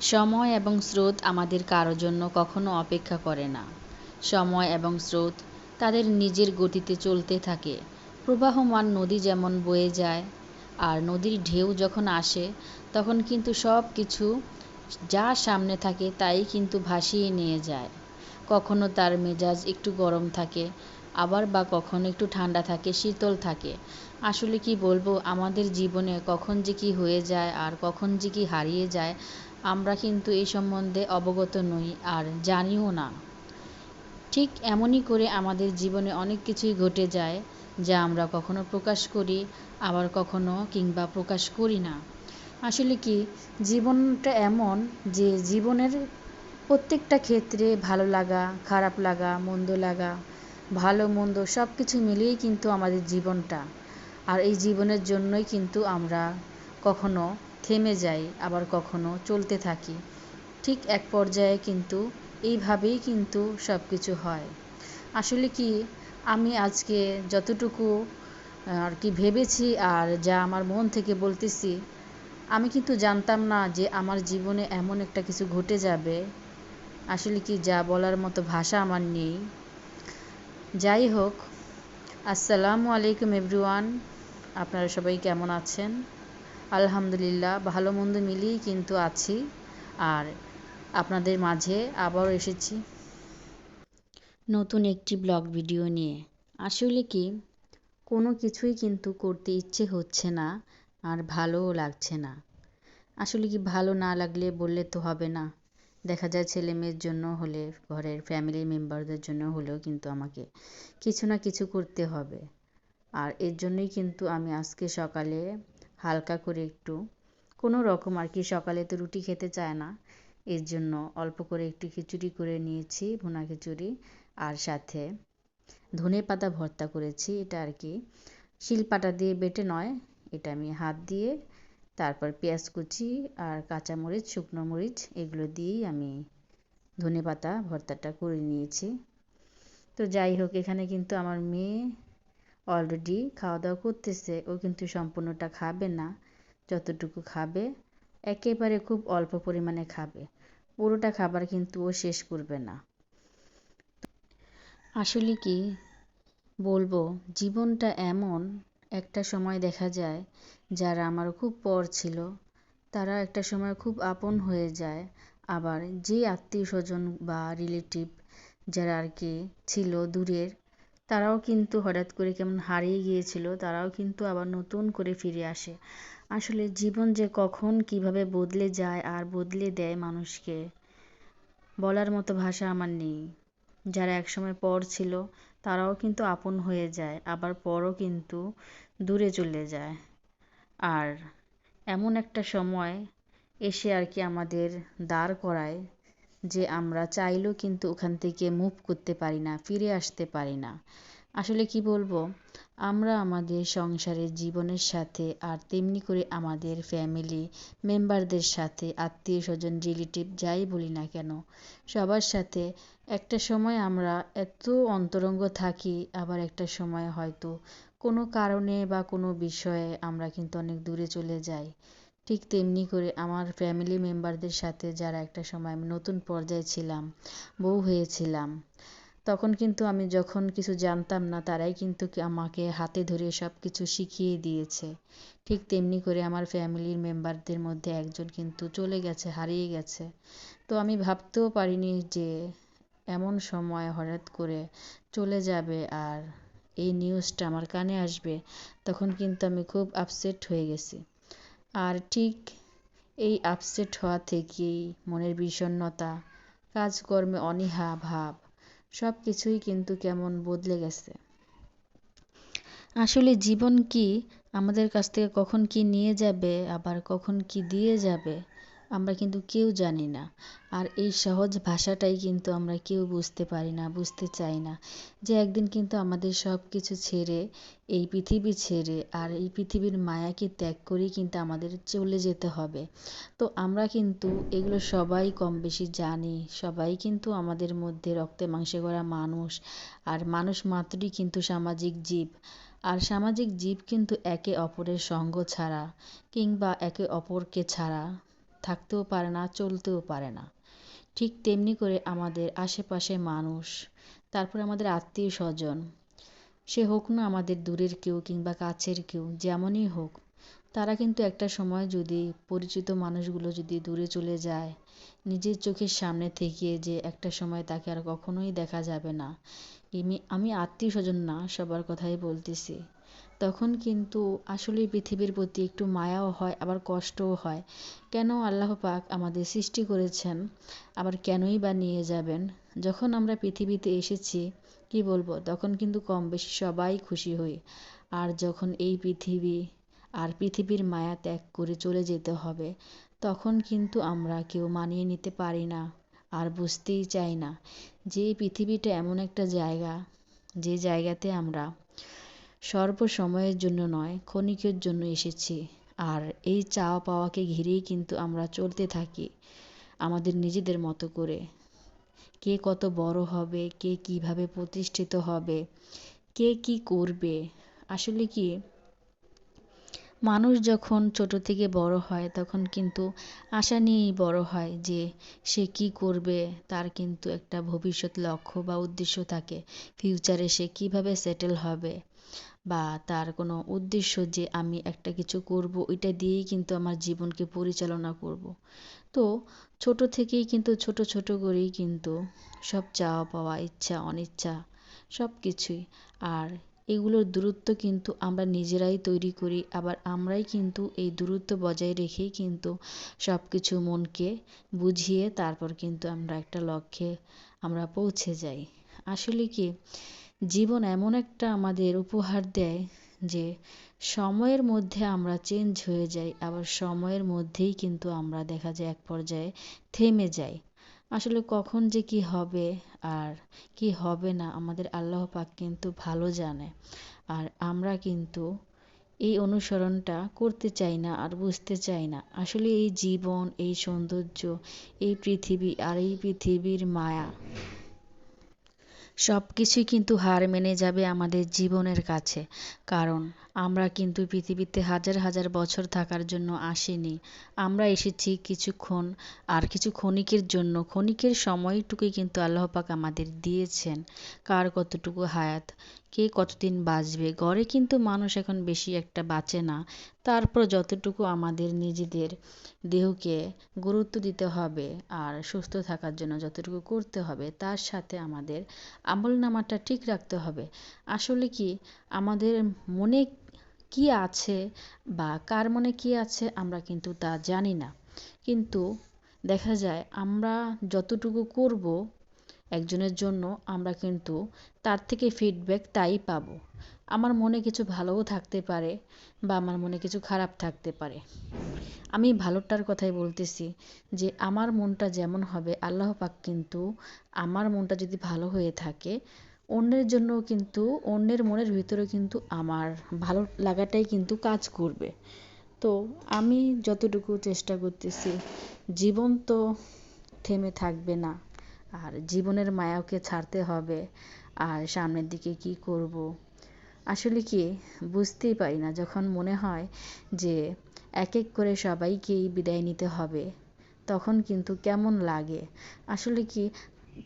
সময় এবং স্রোত আমাদের কারও জন্য কখনো অপেক্ষা করে না। সময় এবং স্রোত তাদের নিজের গতিতে চলতে থাকে। প্রবাহমান নদী যেমন বয়ে যায়, আর নদীর ঢেউ যখন আসে, তখন কিন্তু সব কিছু যা সামনে থাকে তাই কিন্তু ভাসিয়ে নিয়ে যায়। কখনো তার মেজাজ একটু গরম থাকে, আবার বা কখনো একটু ঠান্ডা থাকে, শীতল থাকে। আসলে কি বলব, আমাদের জীবনে কখন যে কি হয়ে যায় আর কখন যে কি হারিয়ে যায় আমরা কিন্তু এই সম্বন্ধে অবগত নই আর জানিও না। ঠিক এমনই করে আমাদের জীবনে অনেক কিছুই ঘটে যায় যা আমরা কখনো প্রকাশ করি, আবার কখনো কিংবা প্রকাশ করি না। আসলে কি, জীবনটা এমন যে জীবনের প্রত্যেকটা ক্ষেত্রে ভালো লাগা, খারাপ লাগা, মন্দ লাগা, ভালো, মন্দ সব কিছু মিলিয়েই কিন্তু আমাদের জীবনটা। আর এই জীবনের জন্যই কিন্তু আমরা কখনো থেমে যাই, আবার কখনো চলতে থাকি। ঠিক এক পর্যায়ে কিন্তু এইভাবেই কিন্তু সব কিছু হয়। আসলে কি, আমি আজকে যতটুকু আর কি ভেবেছি আর যা আমার মন থেকে বলতেছি, আমি কিন্তু জানতাম না যে আমার জীবনে এমন একটা কিছু ঘটে যাবে। আসলে কি, যা বলার মতো ভাষা আমার নেই। যাই হোক, আসসালামু আলাইকুম এভরিওয়ান। আপনারা সবাই কেমন আছেন? আলহামদুলিল্লাহ, ভালো মন্দ মিলিয়েই কিন্তু আছি। আর আপনাদের মাঝে আবারও এসেছি। নতুন একটি ব্লগ ভিডিও নিয়ে। আসলে কি, কোনো কিছুই কিন্তু করতে ইচ্ছে হচ্ছে না আর ভালোও লাগছে না। আসলে কি, ভালো না লাগলে বললে তো হবে না। দেখা যায় ছেলে মেয়ের জন্য হলে, ঘরের ফ্যামিলি মেম্বারদের জন্য হলেও কিন্তু আমাকে কিছু না কিছু করতে হবে। আর এর জন্যই কিন্তু আমি আজকে সকালে হালকা করে একটু। কোনো রকম আর কি, সকালে তো রুটি খেতে চায় না। এর জন্য অল্প করে একটু খিচুড়ি করে নিয়েছি, ভুনা খিচুড়ি আর সাথে ধনে পাতা ভর্তা করেছি, এটা আর কি। শিলপাটা দিয়ে বেটে নয়, এটা আমি হাত দিয়ে, তারপর পেঁয়াজ কুচি আর কাঁচামরিচ শুকনো মরিচ, এগুলো দিয়েই আমি ধনে পাতা ভর্তাটা করে নিয়েছি। তো যাই হোক, এখানে কিন্তু আমার মেয়ে অলরেডি খাওয়া দাওয়া করতেছে, ও কিন্তু সম্পূর্ণটা খাবে না। যতটুকু খাবে, একেবারে খুব অল্প পরিমাণে খাবে। পুরোটা খাবার কিন্তু ও শেষ করবে না। আসলে কি বলব, জীবনটা এমন একটা সময় দেখা যায়, যারা আমার খুব পর ছিল। তারা একটা সময় খুব আপন হয়ে যায়। আবার যে আত্মীয় স্বজন বা রিলেটিভ যারা আর কি ছিল দূরের তারাও কিন্তু হঠাৎ করে কেমন হারিয়ে গিয়েছিল, তারাও কিন্তু আবার নতুন করে ফিরে আসে। আসলে জীবন যে কখন কীভাবে বদলে যায় আর বদলে দেয় মানুষকে বলার মতো ভাষা আমার নেই। যারা একসময় পর ছিল, তারাও কিন্তু আপন হয়ে যায়, আবার পরও কিন্তু দূরে চলে যায়। আর এমন একটা সময় এসে আর কি আমাদের দাঁড় করায় যে আমরা চাইলেও কিন্তু ওখান থেকে মুভ করতে পারি না, ফিরে আসতে পারি না। আসলে কি বলব? আমরা আমাদের সংসারের জীবনের সাথে আর তেমনি করে আমাদের ফ্যামিলি মেম্বারদের সাথে আত্মীয় স্বজন রিলেটিভ যাই বলি না কেন, সবার সাথে একটা সময় আমরা এত অন্তরঙ্গ থাকি, আবার একটা সময় হয়তো কোনো কারণে বা কোনো বিষয়ে আমরা কিন্তু অনেক দূরে চলে যাই। ঠিক তেমনি করে আমার ফ্যামিলি মেম্বারদের সাথে যারা একটা সময় আমি নতুন পর্যায়ে ছিলাম, বউ হয়েছিলাম, তখন কিন্তু আমি যখন কিছু জানতাম না, তারাই কিন্তু আমাকে হাতে ধরে সব কিছু শিখিয়ে দিয়েছে। ঠিক তেমনি করে আমার ফ্যামিলির মেম্বারদের মধ্যে একজন কিন্তু চলে গেছে, হারিয়ে গেছে। তো আমি ভাবতেও পারিনি যে এমন সময় হঠাৎ করে চলে যাবে আর এই নিউজটা আমার কানে আসবে, তখন কিন্তু আমি খুব আপসেট হয়ে গেছি। আর ঠিক এই আপসেট হওয়া থেকেই মনের বিষণ্ণতা, কাজকর্মে অনীহা, ভাব সব কিছুই কিন্তু কেমন বদলে গেছে। আসলে জীবন কি আমাদের কাছ থেকে কখন কি নিয়ে যাবে, আবার কখন কি দিয়ে যাবে আমরা কিন্তু কেউ জানি না। আর এই সহজ ভাষাটাই কিন্তু আমরা কেউ বুঝতে পারি না, বুঝতে চাই না। যে একদিন কিন্তু আমাদের সব কিছু ছেড়ে, এই পৃথিবী ছেড়ে আর এই পৃথিবীর মায়াকে ত্যাগ করেই কিন্তু আমাদের চলে যেতে হবে। তো আমরা কিন্তু এগুলো সবাই কম বেশি জানি, সবাই কিন্তু আমাদের মধ্যে রক্তে মাংসে গড়া মানুষ। আর মানুষ মাত্রই কিন্তু সামাজিক জীব। আর সামাজিক জীব কিন্তু একে অপরের সঙ্গ ছাড়া কিংবা একে অপরকে ছাড়া। থাকতেও পারে না, চলতেও পারে না। ঠিক তেমনি করে আমাদের আশেপাশে মানুষ, তারপরে আমাদের আত্মীয় স্বজন, সে হোক না আমাদের দূরের কেউ কিংবা কাছের কেউ, যেমনই হোক, তারা কিন্তু একটা সময় যদি পরিচিত মানুষগুলো যদি দূরে চলে যায়, নিজের চোখের সামনে থেকে যে একটা সময় তাকে আর কখনোই দেখা যাবে না। আমি আত্মীয় স্বজন না, সবার কথাই বলতেছি। তখন কিন্তু আসলে পৃথিবীর প্রতি একটু মায়াও হয়, আবার কষ্টও হয়। কেন আল্লাহ পাক আমাদের সৃষ্টি করেছেন? আবার কেনই বা নিয়ে যাবেন? যখন আমরা পৃথিবীতে এসেছি, কি বলব? তখন কিন্তু কম বেশি সবাই খুশি হই। আর যখন এই পৃথিবী, আর পৃথিবীর মায়া ত্যাগ করে চলে যেতে হবে, তখন কিন্তু আমরা কেউ মানিয়ে নিতে পারি না, আর বুঝতেই চাই না যে পৃথিবীটা এমন একটা জায়গা, যে জায়গাতে আমরা স্বল্প সময়ের জন্য নয়, ক্ষণিকের জন্য এসেছি। আর এই চাওয়া পাওয়াকে ঘিরেই কিন্তু আমরা চলতে থাকি আমাদের নিজেদের মতো করে। কে কত বড় হবে, কে কীভাবে প্রতিষ্ঠিত হবে, কে কি করবে? আসলে কি? মানুষ যখন ছোট থেকে বড় হয়, তখন কিন্তু আশা নিয়েই বড় হয় যে সে কি করবে, তার কিন্তু একটা ভবিষ্যৎ লক্ষ্য বা উদ্দেশ্য থাকে। ফিউচারে সে কীভাবে সেটেল হবে? বা তার কোনো উদ্দেশ্য যে আমি একটা কিছু করব, ওইটা দিয়েই কিন্তু আমার জীবনকে পরিচালনা করব। তো ছোট থেকেই কিন্তু, ছোট ছোট করেই কিন্তু সব চাওয়া পাওয়া, ইচ্ছা, অনিচ্ছা সব কিছুই। আর এগুলোর দূরত্ব কিন্তু আমরা নিজেরাই তৈরি করি, আবার আমরাই কিন্তু এই দূরত্ব বজায় রেখেই কিন্তু সব কিছু মনকে বুঝিয়ে তারপর কিন্তু আমরা একটা লক্ষ্যে আমরা পৌঁছে যাই। আসলে কি জীবন এমন একটা আমাদের উপহার দেয় যে সময়ের মধ্যে আমরা চেঞ্জ হয়ে যাই, আবার সময়ের মধ্যেই কিন্তু আমরা দেখা যায় এক পর্যায়ে থেমে যাই। আসলে কখন যে কি হবে আর কি হবে না, আমাদের আল্লাহ পাক কিন্তু ভালো জানে। আর আমরা কিন্তু এই অনুসরণটা করতে চাই না আর বুঝতে চাই না। আসলে এই জীবন, এই সৌন্দর্য, এই পৃথিবী আর এই পৃথিবীর মায়া সব কিছুই কিন্তু হার মেনে যাবে আমাদের জীবনের কাছে। কারণ আমরা কিন্তু পৃথিবীতে হাজার হাজার বছর থাকার জন্য আসিনি। আমরা এসেছি কিছুক্ষণ আর কিছু ক্ষণিকের জন্য। ক্ষণিকের সময়টুকুই কিন্তু আল্লাহ পাক আমাদের দিয়েছেন। কার কতটুকু হায়াত? কে কতদিন বাঁচবে? গড়ে কিন্তু মানুষ এখন বেশি একটা বাঁচে না। তারপর যতটুকু আমাদের নিজেদের দেহকে গুরুত্ব দিতে হবে আর সুস্থ থাকার জন্য যতটুকু করতে হবে, তার সাথে আমাদের আমল নামাটা ঠিক রাখতে হবে। আসলে কি? আমাদের মনে কি আছে বা কার মনে কি আছে আমরা কিন্তু তা জানি না। কিন্তু দেখা যায় আমরা যতটুকু করব একজনের জন্য আমরা কিন্তু তার থেকে ফিডব্যাক তাই পাবো। আমার মনে কিছু ভালোও থাকতে পারে বা আমার মনে কিছু খারাপ থাকতে পারে। আমি ভালোটার কথাই বলতেছি যে আমার মনটা যেমন হবে, আল্লাহ পাক কিন্তু আমার মনটা যদি ভালো হয়ে থাকে অন্যের জন্য কিন্তু, অন্যের মনের ভিতরে কিন্তু আমার ভালো লাগাটাই কিন্তু কাজ করবে। তো আমি যতটুকু চেষ্টা করতেছি, জীবন তো থেমে থাকবে না, আর জীবনের মায়াকে ছাড়তে হবে, আর সামনের দিকে কি করব? আসলে কি, বুঝতেই পারি না, যখন মনে হয় যে এক এক করে সবাইকেই বিদায় নিতে হবে, তখন কিন্তু কেমন লাগে? আসলে কি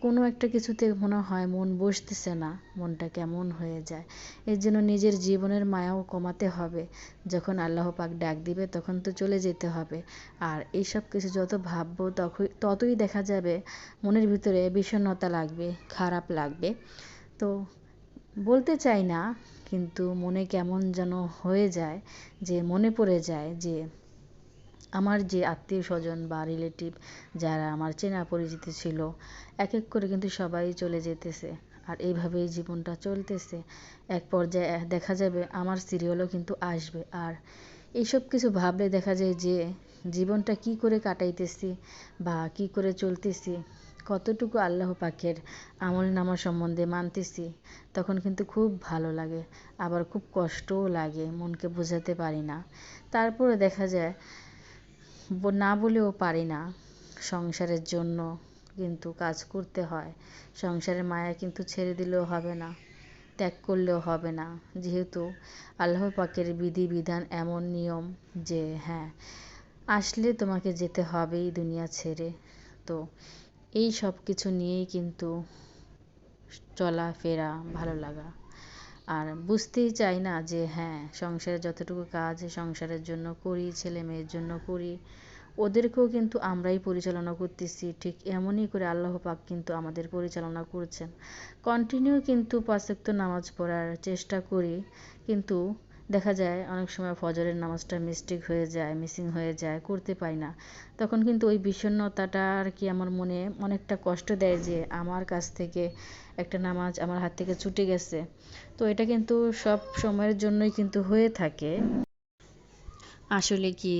কোনো একটা কিছুতে মনে হয় মন বসতেছে না, মনটা কেমন হয়ে যায়। এর জন্য নিজের জীবনের মায়াও কমাতে হবে। যখন আল্লাহ পাক ডাক দিবে, তখন তো চলে যেতে হবে। আর এইসব কিছু যত ভাববো তখন ততই দেখা যাবে মনের ভিতরে বিষণ্ণতা লাগবে, খারাপ লাগবে। তো বলতে চাই না, কিন্তু মনে কেমন যেন হয়ে যায়, যে মনে পড়ে যায় যে আমার যে আত্মীয় স্বজন বা রিলেটিভ যারা আমার চেনা পরিচিত ছিল এক এক করে কিন্তু সবাই চলে যেতেছে। আর এইভাবেই জীবনটা চলতেছে। এক পর্যায়ে দেখা যাবে আমার সিরিয়ালও কিন্তু আসবে। আর এইসব কিছু ভাবলে দেখা যায় যে, জীবনটা কি করে কাটাইতেছি বা কি করে চলতেছি, কতটুকু আল্লাহ পাকের আমল নামা সম্বন্ধে মানতেছি, তখন কিন্তু খুব ভালো লাগে। আবার খুব কষ্টও লাগে, মনকে বোঝাতে পারি না। তারপরে দেখা যায় না বলেও পারি না সংসারের জন্য কিন্তু কাজ করতে হয়। সংসারের মায়া কিন্তু ছেড়ে দিলেও হবে না, ত্যাগ করলেও হবে না। যেহেতু আল্লাহ পাকের বিধি বিধান এমন নিয়ম যে হ্যাঁ আসলে তোমাকে যেতে হবেই দুনিয়া ছেড়ে। তো এই সব কিছু নিয়েই কিন্তু চলাফেরা ভালো লাগা। আর বুঝতেই চাই না যে হ্যাঁ সংসারে যতটুকু কাজ সংসারের জন্য করি, ছেলে মেয়ের জন্য করি, ওদেরকেও কিন্তু আমরাই পরিচালনা করতেছি। ঠিক এমনই করে আল্লাহ পাক কিন্তু আমাদের পরিচালনা করছেন। কন্টিনিউ কিন্তু পাঁচক্ত নামাজ পড়ার চেষ্টা করি, কিন্তু দেখা যায় অনেক সময় ফজরের নামাজটা মিস্টেক হয়ে যায় মিসিং হয়ে যায়, করতে পারি না। তখন কিন্তু ওই বিষণ্ণতাটা আর কি আমার মনে অনেকটা কষ্ট দেয় যে আমার কাছ থেকে একটা নামাজ আমার হাত থেকে ছুটে গেছে। তো এটা কিন্তু সব সময়ের জন্যই কিন্তু হয়ে থাকে। আসলে কি,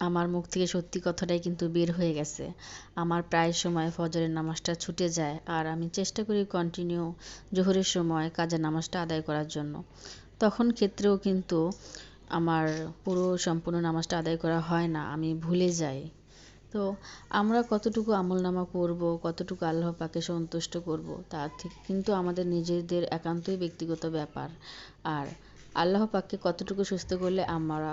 আমার মুখ থেকে সত্যি কথাটাই কিন্তু বের হয়ে গেছে। আমার প্রায় সময় ফজরের নামাজটা ছুটে যায় আর আমি চেষ্টা করি কন্টিনিউ জোহরের সময় কাজের নামাজটা আদায় করার জন্য। তখন ক্ষেত্রেও কিন্তু আমার পুরো সম্পূর্ণ নামাজটা আদায় করা হয় না, আমি ভুলে যাই। তো আমরা কতটুকু আমলনামা করব, কতটুকু আল্লাহ পাকে সন্তুষ্ট করব তা ঠিক কিন্তু আমাদের নিজেদের একান্তই ব্যক্তিগত ব্যাপার। আর আল্লাহ পাককে কতটুকু সুস্থ করলে আমরা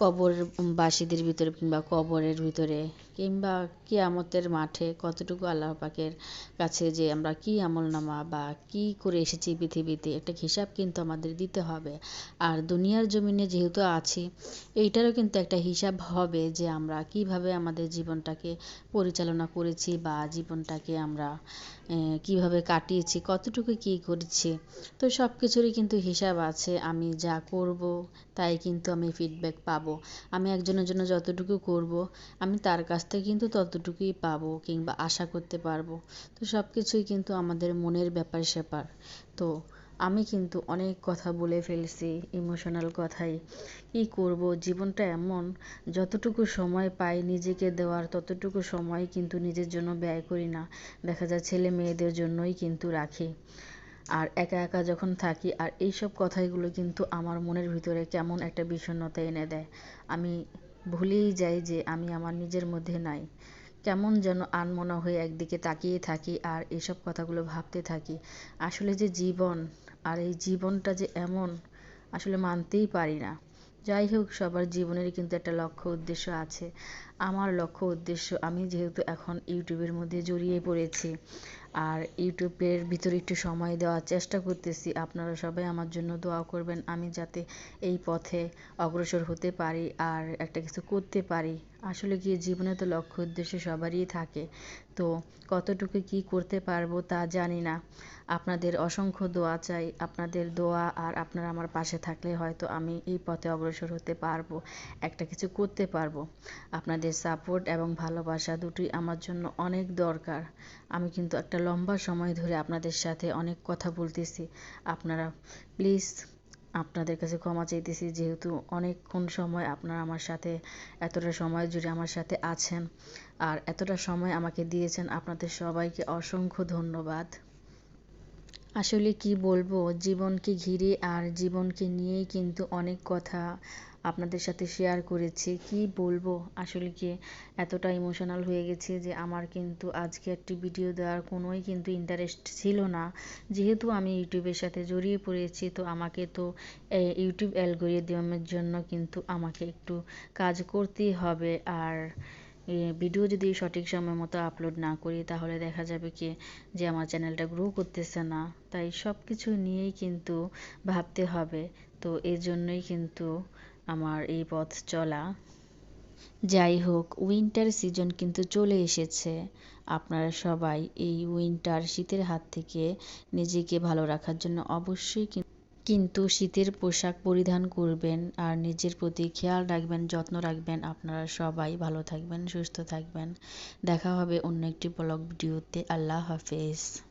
কবরবাসীদের ভিতরে কিংবা কবরের ভিতরে কিংবা কিয়ামতের মাঠে কতটুকু আল্লাহ পাকের কাছে যে আমরা কি আমলনামা বা কি করে এসেছি পৃথিবীতে, একটা হিসাব কিন্তু আমাদের দিতে হবে। আর দুনিয়ার জমিনে যেহেতু আছি, এইটারও কিন্তু একটা হিসাব হবে যে আমরা কীভাবে আমাদের জীবনটাকে পরিচালনা করেছি বা জীবনটাকে আমরা কীভাবে কাটিয়েছি, কতটুকু কী করেছি, তো সব কিছুরই কিন্তু হিসাব আছে। আমি যা করব তাই কিন্তু আমি ফিডব্যাক পাবো। আমি একজনের জন্য যতটুকু করব, আমি তার কাছ থেকে কিন্তু ততটুকুই পাবো কিংবা আশা করতে পারব। তো সব কিছুই কিন্তু আমাদের মনের ব্যাপার স্যাপার। তো আমি কিন্তু অনেক কথা বলে ফেলছি ইমোশনাল কথাই। কী করব? জীবনটা এমন, যতটুকু সময় পাই নিজেকে দেওয়ার ততটুকু সময় কিন্তু নিজের জন্য ব্যয় করি না। দেখা যায় ছেলে মেয়েদের জন্যই কিন্তু রাখি। আর একা একা যখন থাকি, আর এইসব কথাগুলো কিন্তু আমার মনের ভিতরে কেমন একটা বিষণ্ণতা এনে দেয়। আমি ভুলেই যাই যে আমি আমার নিজের মধ্যে নাই। কেমন যেন আনমনা হয়ে একদিকে তাকিয়ে থাকি আর এসব কথাগুলো ভাবতে থাকি। আসলে যে জীবন আর এই জীবনটা যে এমন, আসলে মানতেই পারি না। যাই হোক, সবার জীবনের কিন্তু একটা লক্ষ্য উদ্দেশ্য আছে। আমার লক্ষ্য উদ্দেশ্য, আমি যেহেতু এখন ইউটিউবের মধ্যে জড়িয়ে পড়েছি আর ইউটিউবের ভিতরে একটু সময় দেওয়ার চেষ্টা করতেছি। আপনারা সবাই আমার জন্য দোয়া করবেন, আমি যাতে এই পথে অগ্রসর হতে পারি আর একটা কিছু করতে পারি। আসলে কি জীবনে তো লক্ষ্য উদ্দেশ্য সবারই থাকে। তো কতটুকু কি করতে পারব তা জানি না। আপনাদের অসংখ্য দোয়া চাই, আপনাদের দোয়া আর আপনারা আমার পাশে থাকলে হয়তো আমি এই পথে অগ্রসর হতে পারব, একটা কিছু করতে পারব। আপনাদের সাপোর্ট এবং ভালোবাসা দুটোই আমার জন্য অনেক দরকার। আমি কিন্তু একটা লম্বা সময় ধরে আপনাদের সাথে অনেক কথা বলতেছি। আপনারা প্লিজ আপনাদের কাছে ক্ষমা চাইতেছি, যেহেতু অনেকক্ষণ সময় আপনারা আমার সাথে, এতটা সময় জুড়ে আমার সাথে আছেন। আর এতটা সময় আমাকে দিয়েছেন, আপনাদের সবাইকে অসংখ্য ধন্যবাদ। আসলে কি বলব, জীবনকে ঘিরে আর জীবনকে নিয়েই কিন্তু অনেক কথা আপনাদের সাথে শেয়ার করেছি। কি বলব, আসলে কি এতটা ইমোশনাল হয়ে গেছে যে আমার কিন্তু আজকে একটি ভিডিও দেওয়ার কোনোই কিন্তু ইন্টারেস্ট ছিল না। যেহেতু আমি ইউটিউবের সাথে জড়িয়ে পড়েছি, তো আমাকে তো ইউটিউব অ্যালগোরিদমের জন্য কিন্তু আমাকে একটু কাজ করতেই হবে। আর ভিডিও যদি সঠিক সময় মতো আপলোড না করি, তাহলে দেখা যাবে কি যে আমার চ্যানেলটা গ্রো করতেছে না। তাই সব কিছু নিয়েই কিন্তু ভাবতে হবে। তো এই জন্যই কিন্তু আমার এই পথ চলা। যাই হোক উইন্টার সিজন কিন্তু চলে এসেছে। আপনারা সবাই এই উইন্টার শীতের হাত থেকে নিজেকে ভালো রাখার জন্য অবশ্যই কিন্তু শীতের পোশাক পরিধান করবেন আর নিজের প্রতি খেয়াল রাখবেন, যত্ন রাখবেন। আপনারা সবাই ভালো থাকবেন, সুস্থ থাকবেন। দেখা হবে অন্য একটি ব্লগ ভিডিওতে। আল্লাহ হাফেজ।